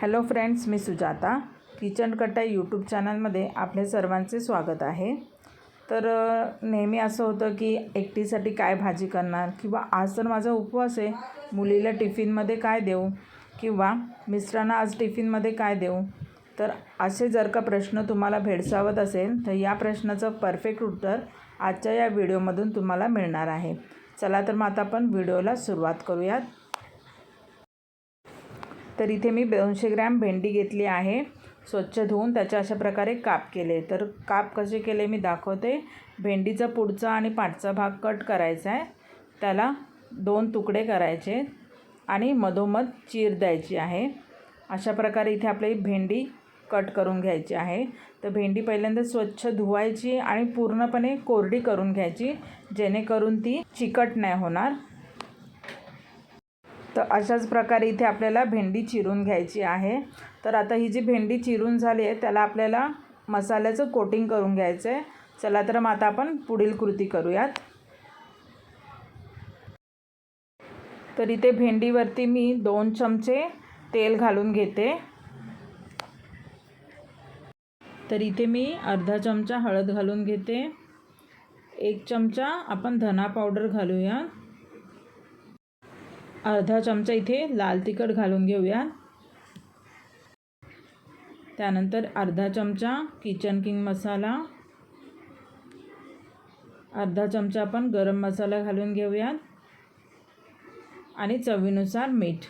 Hello friends मी Sujata. Kitchen Katta YouTube चॅनलमध्ये आपले सर्वांचे स्वागत आहे. तर नेहमी असं होतं की एकटीसाठी काय भाजी करणार? किंवा आज तर माझा उपवास आहे. मुलीला टिफिनमध्ये काय देऊ? किंवा मिस्टरांना आज टिफिनमध्ये काय देऊ? तर असे जर का प्रश्न तुम्हाला भेडसावत असेल तर या प्रश्नाचं परफेक्ट उत्तर आजच्या या व्हिडिओमधून तुम्हाला मिळणार आहे. चला तर मग आता आपण व्हिडिओला सुरुवात करूयात. तर इथे मी दोनशे ग्रॅम भेंडी घेतली आहे. स्वच्छ धुवून त्याच्या अशा प्रकारे काप केले. तर काप कसे केले मी दाखवते. भेंडीचा पुढचा आणि पाठचा भाग कट करायचा आहे. त्याला दोन तुकडे करायचे आणि मधोमध चीर द्यायची आहे. अशा प्रकारे इथे आपली भेंडी कट करून घ्यायची आहे. तर भेंडी पहिल्यांदा स्वच्छ धुवायची आणि पूर्णपणे कोरडी करून घ्यायची जेणेकरून ती चिकट नाही होणार. तर अशाच प्रकारे इथे आपल्याला भेंडी चिरून घ्यायची आहे. तर आता ही जी भेंडी चिरून झाली आहे त्याला आपल्याला मसाल्याचं कोटिंग करून घ्यायचं आहे. चला तर मग आता आपण पुढील कृती करूयात. तर इथे भेंडीवरती मी दोन चमचे तेल घालून घेते. तर इथे मी अर्धा चमचा हळद घालून घेते. एक चमचा आपण धना पावडर घालूया. अर्धा चमचा इथे लाल तिखट घालून घेऊया. त्यानंतर अर्धा चमचा किचन किंग मसाला. अर्धा चमचा आपण गरम मसाला घालून घेऊया आणि चवीनुसार मीठ.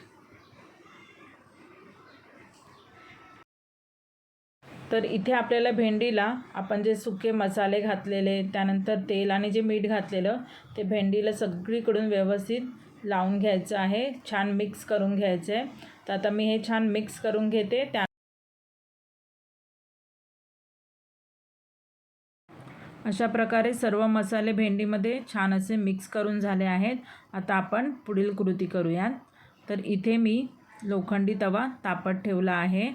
तर इथे आपल्याला भेंडीला आपण जे सुके मसाले घातलेले त्यानंतर तेल आणि जे मीठ घातलेलं ते भेंडीला सगळीकडून व्यवस्थित लावून घ्यायचं आहे छान मिक्स करून घ्यायचं आहे तर आता मी हे छान मिक्स करून घेते. त्या अशा प्रकारे सर्व मसाले भेंडीमध्ये छान असे मिक्स करून झाले आहेत. आता आपण पुढील कृती करूयात. तर इथे मी लोखंडी तवा तापत ठेवला आहे.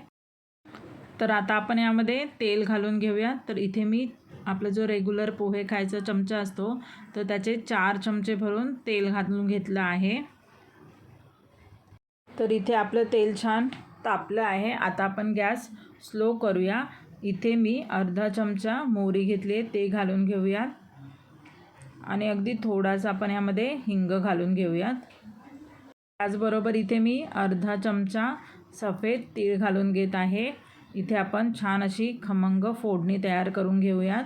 तर आता आपण यामध्ये तेल घालून घेऊया. तर इथे मी आपला जो रेग्युलर पोहे खायचा चमचा असतो तर त्याचे चार चमचे भरून तेल घालून घेतलं आहे. तर इथे आपलं तेल छान तापलं आहे. आता आपण गॅस स्लो करूया. इथे मी अर्धा चमचा मोहरी घेतली आहे ते घालून घेऊयात. आणि अगदी थोडासा आपण यामध्ये हिंग घालून घेऊयात. त्याचबरोबर इथे मी अर्धा चमचा सफेद तीळ घालून घेत आहे. इथे आपण छान अशी खमंग फोडणी तयार करून घेऊयात.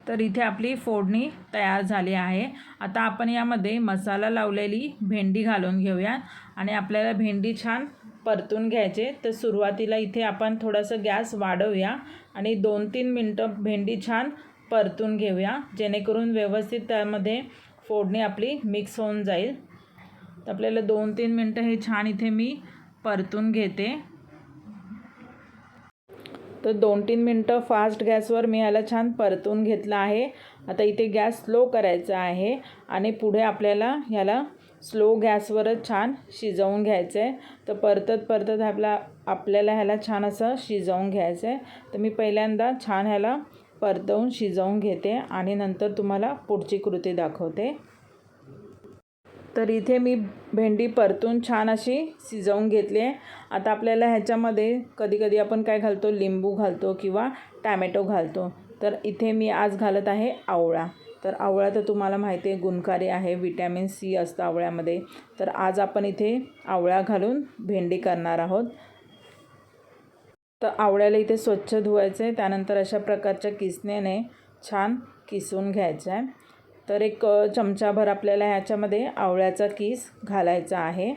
तर इथे आपली फोडणी तयार झाली आहे. आता आपण यामध्ये मसाला लावलेली भेंडी घालून घेऊयात. आणि आपल्याला भेंडी छान परतून घ्यायचे. तर सुरुवातीला इथे आपण थोडंसं गॅस वाढवूया. आणि दोन तीन मिनटं भेंडी छान परतून घेऊया. जेणेकरून व्यवस्थित त्यामध्ये फोडणी आपली मिक्स होऊन जाईल. तर आपल्याला दोन तीन मिनटं हे छान इथे मी परतून घेते. तर दोन तीन मिनटं फास्ट गॅसवर मी याला छान परतून घेतलं आहे. आता इथे गॅस स्लो करायचा आहे आणि पुढे आपल्याला ह्याला स्लो गॅसवरच छान शिजवून घ्यायचं आहे तर परतत परतत आपला आपल्याला ह्याला छान असं शिजवून घ्यायचं आहे तर मी पहिल्यांदा छान ह्याला परतवून शिजवून घेते आणि नंतर तुम्हाला पुढची कृती दाखवते. तर इथे मी भेंडी परतून छान अशी शिजवून घेतली आहे. आता आपल्याला ह्याच्यामध्ये कधीकधी आपण काय घालतो? लिंबू घालतो किंवा टॅमॅटो घालतो. तर इथे मी आज घालत आहे आवळा. तर आवळा तर तुम्हाला माहिती आहे गुणकारी आहे विटॅमिन सी असतं आवळ्यामध्ये. तर आज आपण इथे आवळा घालून भेंडी करणार आहोत. तर आवळ्याला इथे स्वच्छ धुवायचं आहे. त्यानंतर अशा प्रकारच्या किसण्याने छान किसून घ्यायचं आहे. तर एक चमचाभर आपल्याला ह्याच्यामध्ये आवळ्याचा किस घालायचा आहे.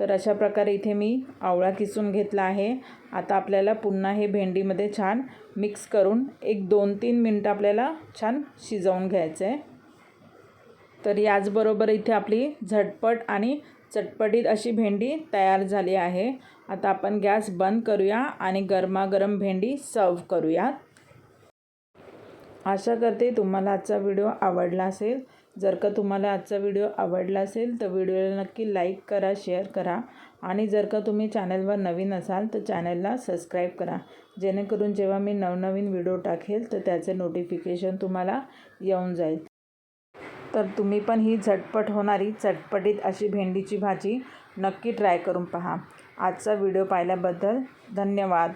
तर अशा प्रकारे इथे मी आवळा किसून घेतला आहे. आता आपल्याला पुन्हा हे भेंडीमध्ये छान मिक्स करून एक दोन तीन मिनटं आपल्याला छान शिजवून घ्यायचं आहे. तर याचबरोबर इथे आपली झटपट आणि चटपटीत अशी भेंडी तयार झाली आहे. आता आपण गॅस बंद करूया आणि गरमागरम भेंडी सर्व करूयात. आशा करते तुम्हाला आजचा व्हिडिओ आवडला असेल. जर का तुम्हाला आजचा व्हिडिओ आवडला असेल तर व्हिडिओला नक्की लाईक करा शेअर करा आणि जर का तुम्ही चॅनलवर नवीन असाल तर चॅनलला सबस्क्राईब करा. जेणेकरून जेव्हा मी नवनवीन व्हिडिओ टाकेल तर त्याचे नोटिफिकेशन तुम्हाला येऊन जाईल. तर तुम्ही पण ही झटपट होणारी चटपटीत अशी भेंडीची भाजी नक्की ट्राय करून पहा. आजचा व्हिडिओ पाहिल्याबद्दल धन्यवाद.